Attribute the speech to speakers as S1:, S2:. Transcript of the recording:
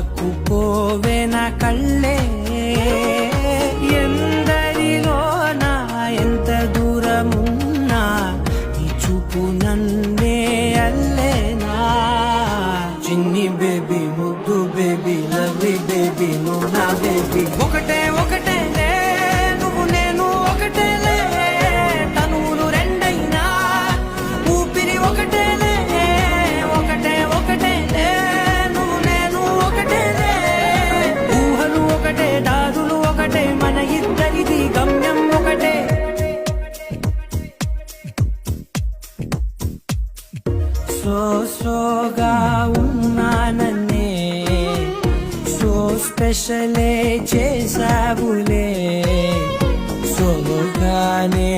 S1: పోవే నా కళ్ళే. ఎందరిలో నా ఎంత దూరమున్నా ఈ చూపు నన్నే అల్లేనా? చిన్ని బేబీ ఒకటే మన ఇద్దరిది గమ్యం ఒకటే. So సోగా ఉన్నానన్నే so స్పెషలే చేసావులే సోగానే